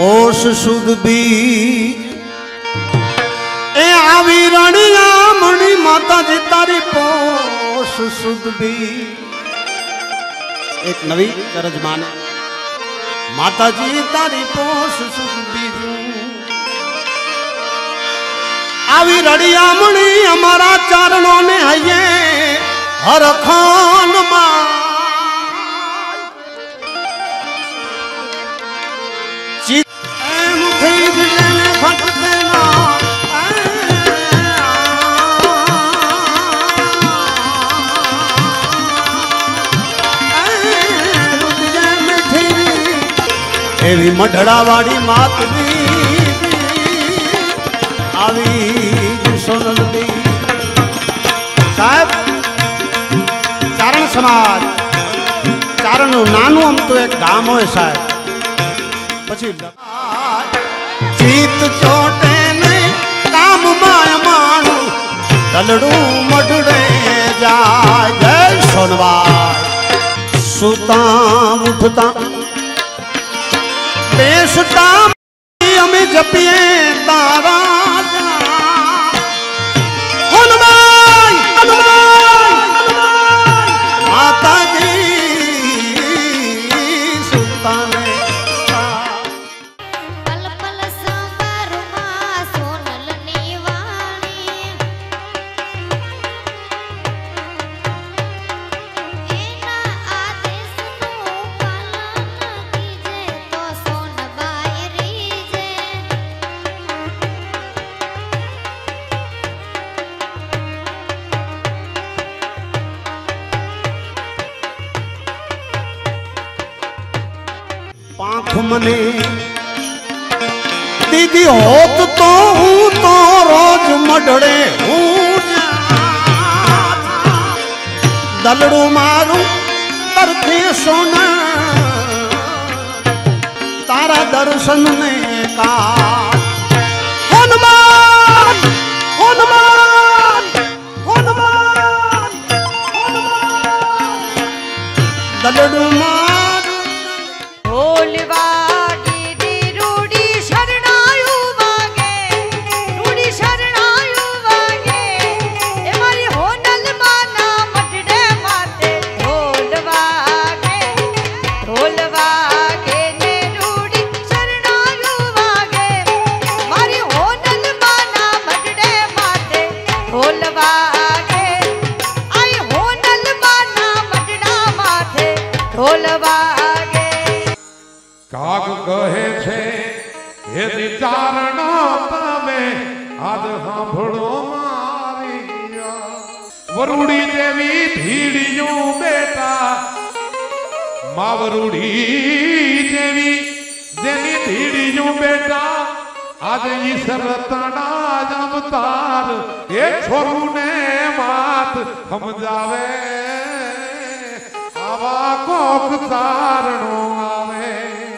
પોષ સુદ બી એ આવી રણિયા મણી માતાજી, તારી પોષ સુદ બી એક નવી કરજ માને. માતાજી, તારી પોષ સુદ બીજ આવી રડિયામણી અમારા ચારણો ને હૈયે હરખાન એવી મઢડા વાળી માતની આવી સોનલની. સાહેબ, ચારણ સમાજ. ચારણનું નાનું તો એક ગામ હોય સાહેબ. પછી જીત ચોટે ને કામ માય માણું. તલડું મઢડે જાય. જય સોનવા સુતા ઉઠતા બેસતા અમે જપીએ. મને દીદી હોત તો હું તો રોજ મઢડે હું. દલડું મારું તરફે સોના. તારા દર્શન ને કા. હનુમાન હનુમાન ઢોલ વાગે કાગ કહે છે, હે વિચારણો તમે આજ સાંભળો મારી વરુડી જેવી ભીડિયું બેટા, માવરુડી જેવી જેની ભીડિયું બેટા, આજે ઈશ્વર તણા જમતાર એ છોરું ને માત સમજાવે. આવા કોક તારણો આ